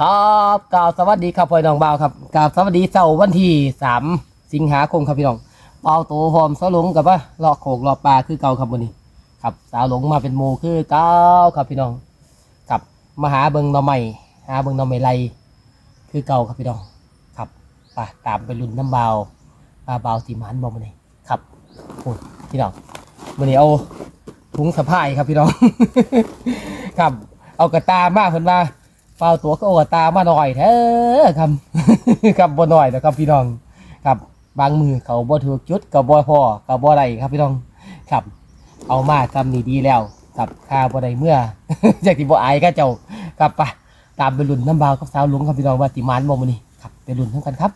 ครับกล่าวสวัสดีครับพ่อน้องบ่าวครับกล่าวสวัสดีเสาร์วันที่สามสิงหาคมครับพี่น้องเปาโตพร้อมสาวหลงกับว่าลอกโขกลอกปลาคือเก่าครับวันนี้ ครับสาวหลงมาเป็นโมคือเก่าครับพี่น้องครับมาหาเบิงหน่อใหม่หาเบิงหน่อใหม่ไรคือเก่าครับพี่น้องครับไปตามไปรุ่นน้ำเบาปลาเบาสีมันบอกมาเลยครับโอ้พี่น้องวันนี้เอาถุงสะพายครับพี่น้อง ครับ เอากระตามาเพิ่นว่า เฝ้าตัวก็เอากระตามาหน่อยเถอะครับครับบ่หน่อยนะครับพี่น้องครับบางมือเขาบ่ถูกจุดกับบ่พอกับบ่ได้ครับพี่น้องครับ เอามาทำนี่ดีแล้วครับข้าบ่ได้เมื่อจากที่บ่อายก็เจ้าครับไปตามไปรุ่นน้ำบาวกับสาวหลวงครับพี่น้องว่าติมานบ่มื้อนี้ครับไปรุ่นทั้งกันครับ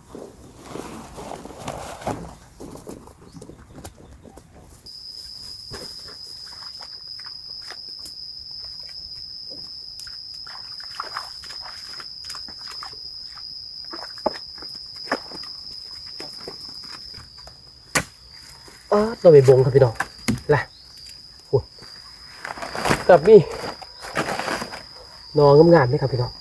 อ๋อเราไปบงครับพี่น้องล่ะโอ้กับนี่นอนงามๆนี่ครับพี่น้อง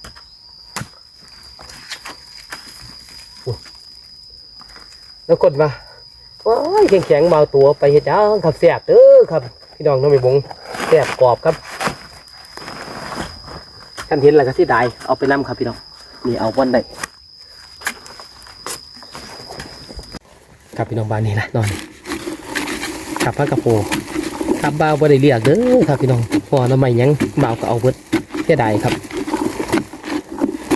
แล้วกดมาโอ้ยแข็งๆเบาตัวไปเฮ็ดจ้างครับแสบเด้อครับ พี่น้องน้องไปบงแสบกรอบครับท่านเห็นแล้วก็สิได้เอาไปนำครับพี่น้องนี่เอาวันได้ครับพี่น้องบ้านนี้ละนอน ขับพระกระโปรงขับบ่าวบ่ได้เรียกเด้อครับพี่น้องพอน้ำใหม่ยังบ่าวก็เอาเบิดเสียดายครับ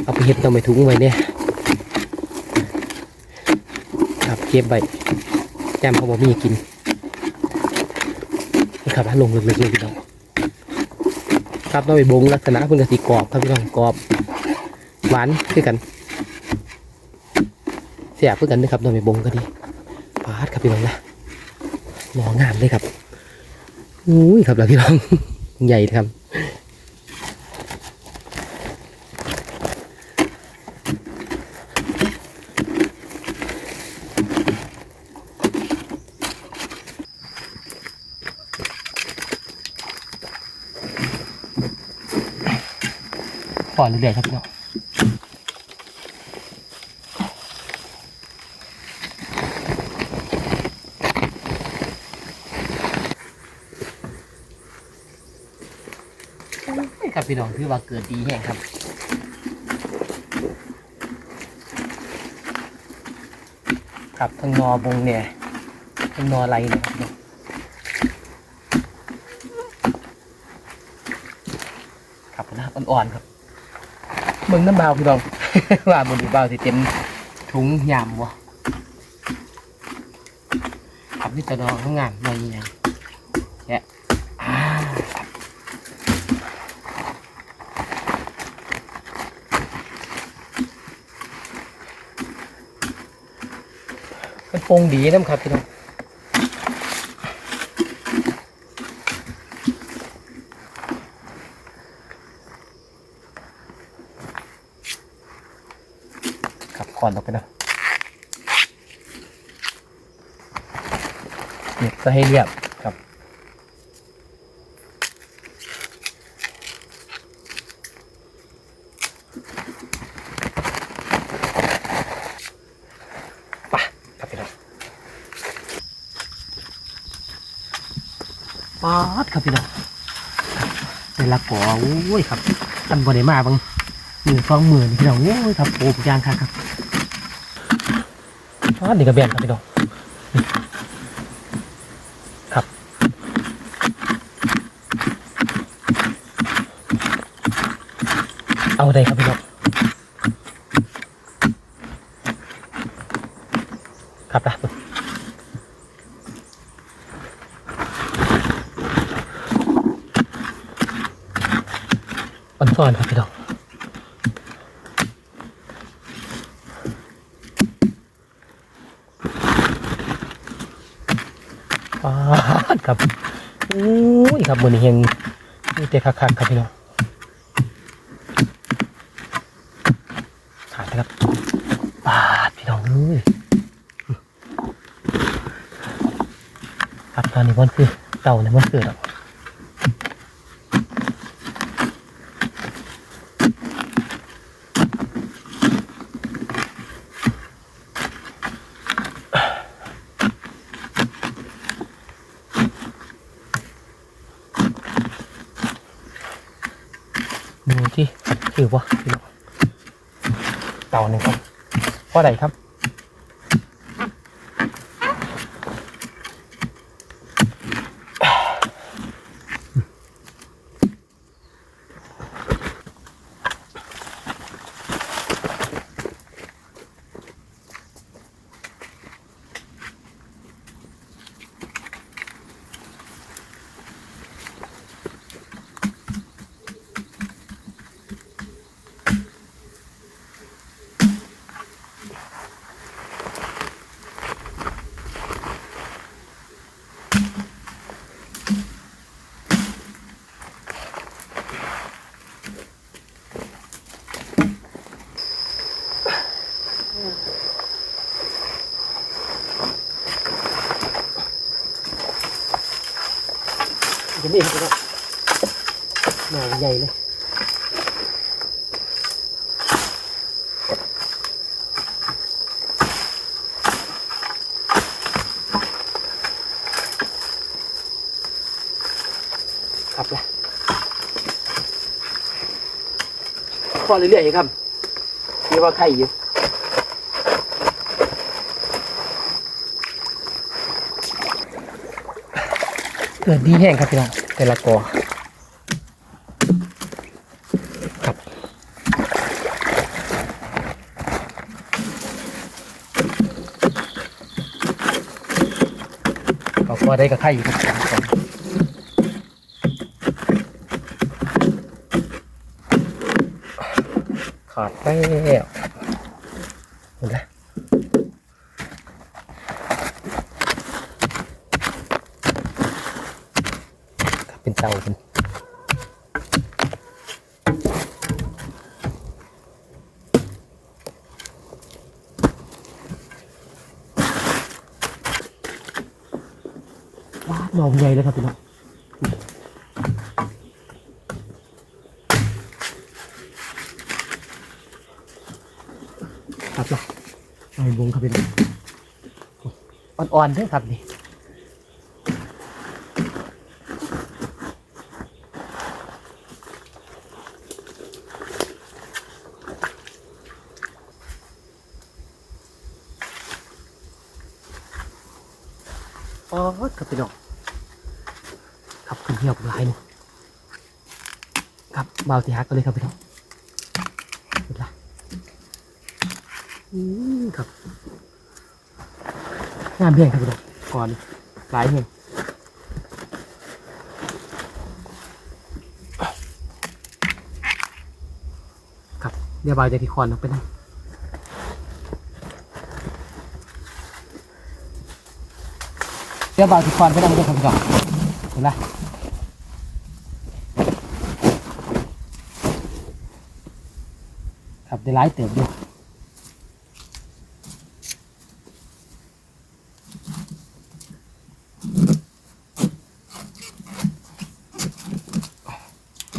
เอาไปเห็ดน้ำใหม่ถุงไว้เนี่ยครับเก็บไว้แจมเขาบอกมีกินนี่ครับลงลึกๆเลยพี่น้องครับน้ำใหม่บงลักษณะเพิ่นกะสีกรอบครับพี่น้องกรอบหวานคือกันเสียบคือกันนะครับน้ำใหม่บงก็ดีปาดครับพี่น้องนะ หมองามเลยครับอุ้ยครับแล้วพี่น้องใหญ่ครับก่อนเรื่อยๆครับพี่น้อง ครับพี่น้องถือว่าเกิดดีแห้งครับครับทั้งนอบงเนี่ยทั้งนอไรเนี่ยครับครับนะอ่อนๆครับเมืองน้ำเบาพี่น้อง ว่าบนดีบาสิเต็มถุงยามวะครับนี่จะนอนข้างงานนอนยังไงแกะอ่า มันปรุ งดีน้ำครับพี่น้องขับก่อนออกไปนะนี่ก็ให้เรียบครับ ไปครับพี่น้อง ป๊าดครับพี่น้องเป็นละก่อโอ้ยครับอันบนไหนมาบางหมื่นสองหมื่นพี่น้องโอ้ยครับโอ้ยางครับครับป๊าดนี่กระเบียนครับพี่น้องครับเอาได้ครับพี่น้องครับนะ อ่อนครับพี่น้องปาดครับอุ้ยครับมือนี้เฮงนี่เตะคักๆครับพี่น้องขาดนะครับปาดพี่น้องเอ้ยครับตอนนี้มันคือเต่าเนี่ยมันเกิดอะ คือวะพี่น้อง เตาหนึ่งครับเพราะอะไรครับ ใหญ่เลยครับละพอเรื่อยๆครับที่ว่าไข่อยู่เกิดดีแห้งครับพี่น้องแต่ละกอ ก็ได้กับไข่อยู่ครับสามกอขาดแล้วหมดแล้วครับเป็นเตาเป็น ว้าดหนองใหญ่เลยครับพี่น้องครับล่ะไอ้บงครับพี่น้องอ่อนๆด้วยครับนี่ อ๋อครับพี่น้อง ครับขึ้นเที่ยวกับลายหนึงครับเบาสีฮักกันเลยครับพี่น้องเห็นละอืมครับงามเพียงครับพี่น้องก่อนหลายเพียงครับเดี๋ยวเบาจะที่คอนออกไปนะเดี๋ยวเบาที่ควันไปนั่งด้วยครับพี่น้องเห็นไห ครับได้หลายเติบด้วย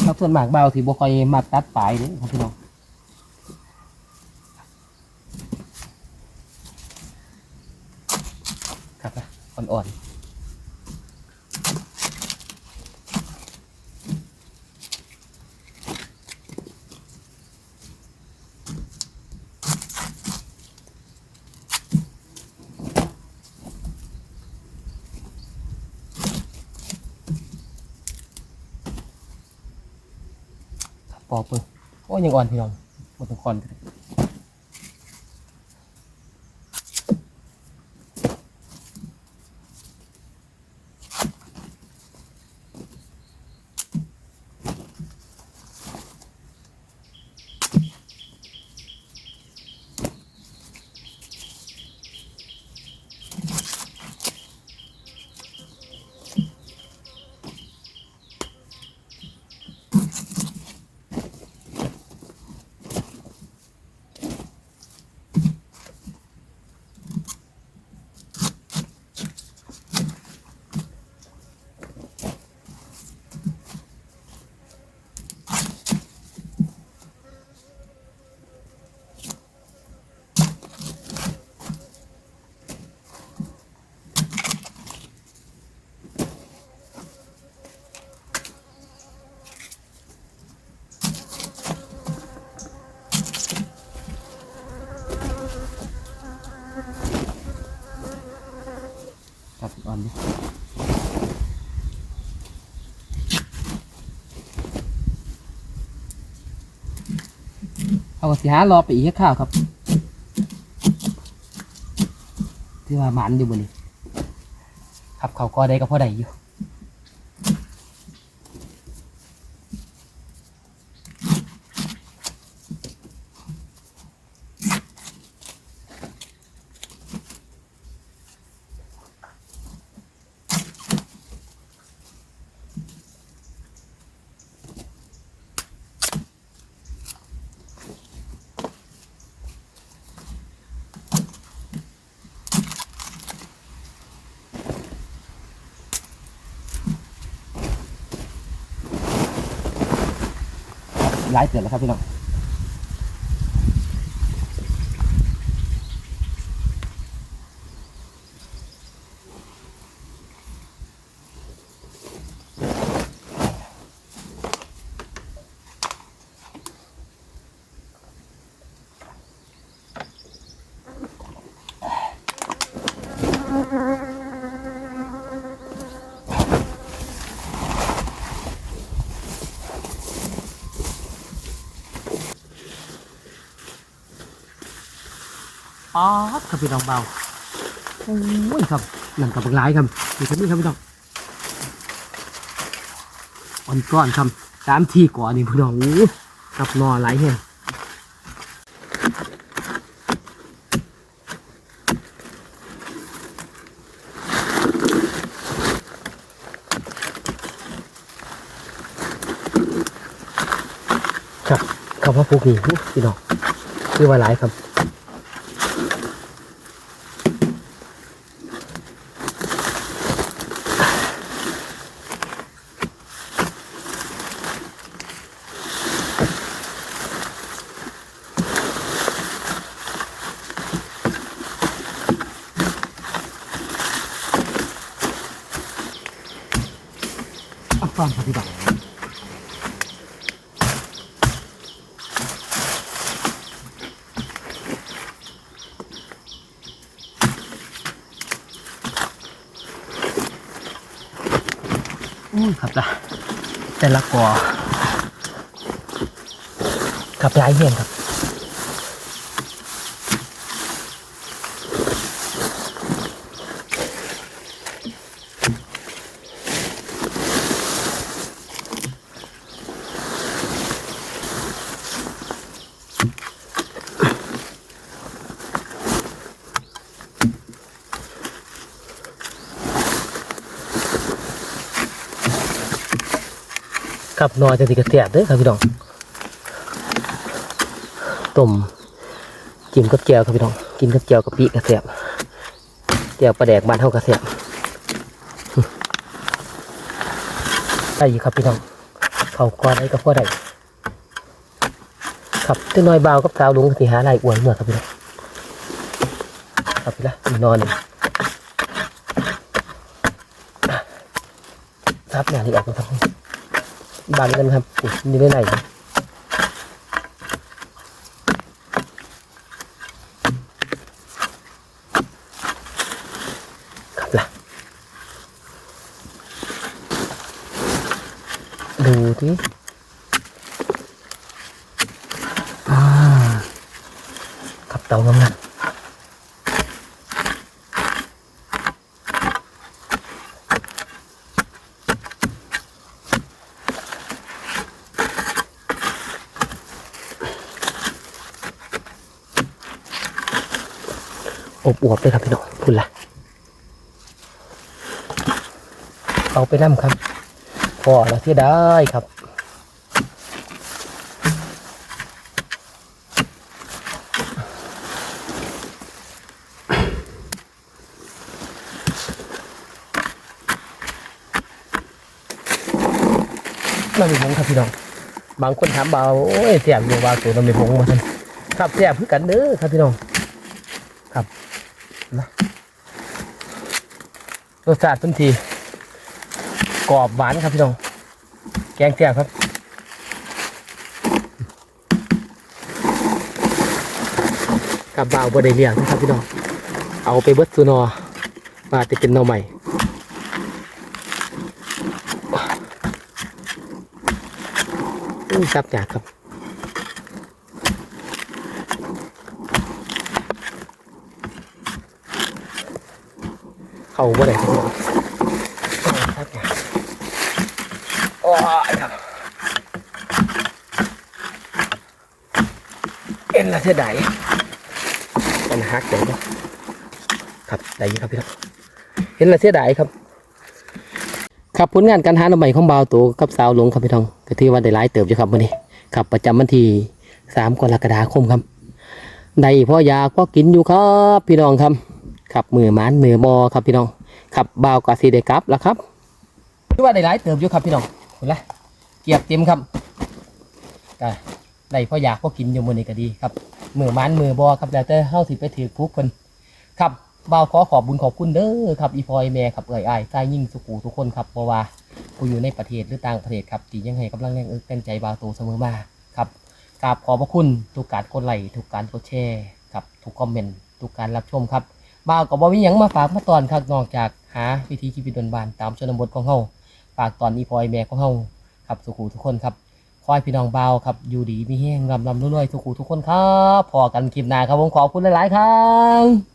ครับส่วนหมากเบาที่บคอยมาตัดปลายนี่ครับพี่น้องครับนะอ่อนๆ ปอเปิดโอ้ยังอ่อนพี่น้องหมดทุกคนเลย เอาก็สิหารอไปอีกข้าวครับที่ว่าหมันอยู่บนนี้ครับเขาก็ได้ก็พอได้อยู่ หลายเตือนแล้วครับพี่น้อง อ๋อดครับพี่น้องเบาโอ้ยครับนั่นกับหลายครับนี่ครับนี่ครับพี่น้องอ่อนก้อนครับสามทีก่อนนี่พี่น้องโอ้กับนอหลายแห่งครับคำว่าพวกนี้พี่น้องคือว่าหลายครับ อัฟังปฏิบัติอุ้ยครับจ้ะแต่ละกอกับลายเหียนครับ กับนอจะติกระเสียบเด้อครับพี่น้องต้มกินกับแจวครับพี่น้อง กินกับแจวกับปีกระเสียบแจวปลาแดกบ้านเท่ากระเสียบได้อยู่ครับพี่น้องเขาก้อนไอ้กับพ่อได้ครับตัวน้อยเบากับสาวลุงสิหาอะไรอ้วนเมื่อครับพี่น้องครับพี่ละมีนอนหนึ่งครับอย่างนี้ออกมาครั บบันกันครับนี่ได้ไหนครับล่ะดูที่อ่าขับเตางามนะ อบอวบเลยครับพี่น้องพูดละเอาไปนั่มครับพอแล้วที่ได้ครับน้ำมีพงครับพี่น้อง บางคนถามเบาโอ้ยเสียบอยู่ว่าตัวน้ำมีพงมาท่านครับเสียบคือกันเด้อครับพี่น้อง รสชาติทุนทีกรอบหวานครับพี่น้อง แกงแซ่บครับกับบ่าวบดได้เลี้ยงนะครับพี่น้อง เอาไปเบิดสุนอมาจะเป็นนอใหม่อู้ซับจากครับ เข้าบ่ได้ครับพี่น้องซับยากโอ้ยครับเอ็นละเท่าใดมันหักใจบ่ครับได้อยู่ครับพี่น้องเห็นละเสียดายครับ ครับผลงานการหาหน่อใหม่ของบ่าวตัวกับสาวหลงครับพี่น้องก็ถือว่าได้หลายเติบอยู่ครับวันนี้ครับประจำวันที่สามกรกฎาคมครับได้พ่อยากพ่อกินอยู่ครับ พี่น้องครับ ครับมือมันมือบอครับพี่น้องครับบ่าวกาสีได้กลับแล้วครับถือว่าได้หลายเติบอยู่ครับพี่น้องเห็นละเกียบเต็มครับก็ได้พ่ออยากพ่อกินอยู่มือนี้ก็ดีครับมือมันมือบอครับแล้วแต่เฮาสิไปถือคุกคนครับบ่าวขอขอบบุญขอบคุณเด้อครับอีพอยแม่ครับเอ่ยอ้ายใจยิ่งสุขูทุกคนครับเพราะว่าผู้อยู่ในประเทศหรือต่างประเทศครับที่ยังให้กำลังแรงเอิกเต้นใจบ่าวโตเสมอมาครับกราบขอบพระคุณทุกการกดไลค์ทุกการกดแชร์ครับทุกคอมเมนต์ทุกการรับชมครับ บ่าวก็บ่มีหยังมาฝากมาตอนครับนอกจากหาวิธีชีวิตบานๆตามชนบทของเฮาฝากตอนอีพอยแม่ของเฮาครับสุขูทุกคนครับคอยพี่น้องบ่าวครับอยู่ดีมีแห้งลำลำรวยๆสุขูทุกคนครับพอกันคลิปหน้าครับผมขอบคุณหลายๆครับ